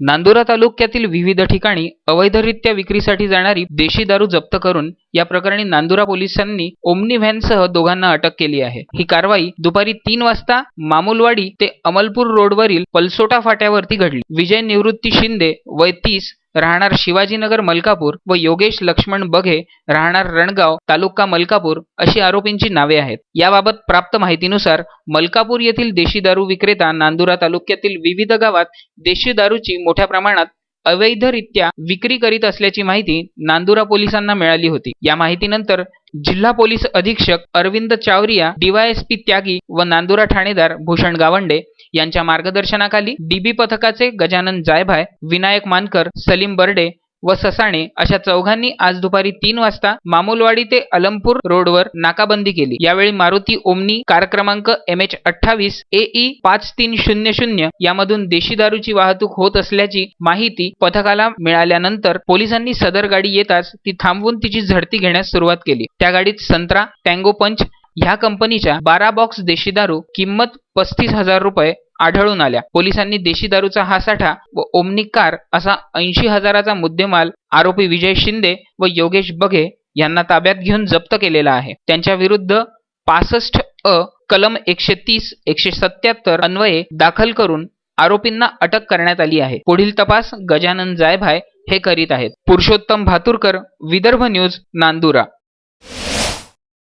नांदुरा तालुक्यातील विविध ठिकाणी अवैधरित्या विक्रीसाठी जाणारी देशी दारू जप्त करून या प्रकरणी नांदुरा पोलिसांनी ओमनी व्हॅनसह दोघांना अटक केली आहे. ही कारवाई दुपारी तीन वाजता मामुलवाडी ते अमलपूर रोडवरील पलसोटा फाट्यावरती घडली. विजय निवृत्ती शिंदे वय तीस राहणार शिवाजीनगर मलकापूर व योगेश लक्ष्मण बघे राहणार रणगाव तालुका मलकापूर अशी आरोपींची नावे आहेत. याबाबत प्राप्त माहितीनुसार मलकापूर येथील देशी दारू विक्रेता नांदुरा तालुक्यातील विविध गावात देशी दारूची मोठ्या प्रमाणात अवैधरित्या विक्री करीत असल्याची माहिती नांदुरा पोलिसांना मिळाली होती. या माहितीनंतर जिल्हा पोलीस अधीक्षक अरविंद चावरिया डीवायएसपी त्यागी व नांदुरा ठाणेदार भूषण गावंडे यांच्या मार्गदर्शनाखाली डीबी पथकाचे गजानन जायभाय विनायक मानकर सलीम बर्डे व ससाणे अशा चौघांनी आज दुपारी तीन वाजता मामूलवाडी ते अलमपूर रोडवर नाकाबंदी केली. यावेळी मारुती ओमनी कार क्रमांक एम एच अठ्ठावीस ए ई पाच तीन शून्य शून्य यामधून देशी दारूची वाहतूक होत असल्याची माहिती पथकाला मिळाल्यानंतर पोलिसांनी सदर गाडी येताच ती थांबवून तिची झडती घेण्यास सुरुवात केली. त्या गाडीत संत्रा टँगो पंच ह्या कंपनीच्या बारा बॉक्स देशी दारू किंमत पस्तीस हजार रुपये आढळून आल्या. पोलिसांनी देशी दारूचा हा साठा व ओमनी कार असा ऐंशी हजाराचा मुद्देमाल आरोपी विजय शिंदे व योगेश बघे यांना ताब्यात घेऊन जप्त केलेला आहे. त्यांच्या विरुद्ध पासष्ट अ कलम एकशे तीस एकशे सत्याहत्तर अन्वये दाखल करून आरोपींना अटक करण्यात आली आहे. पुढील तपास गजानन जायभाय हे करीत आहेत. पुरुषोत्तम भातुरकर विदर्भ न्यूज नांदुरा.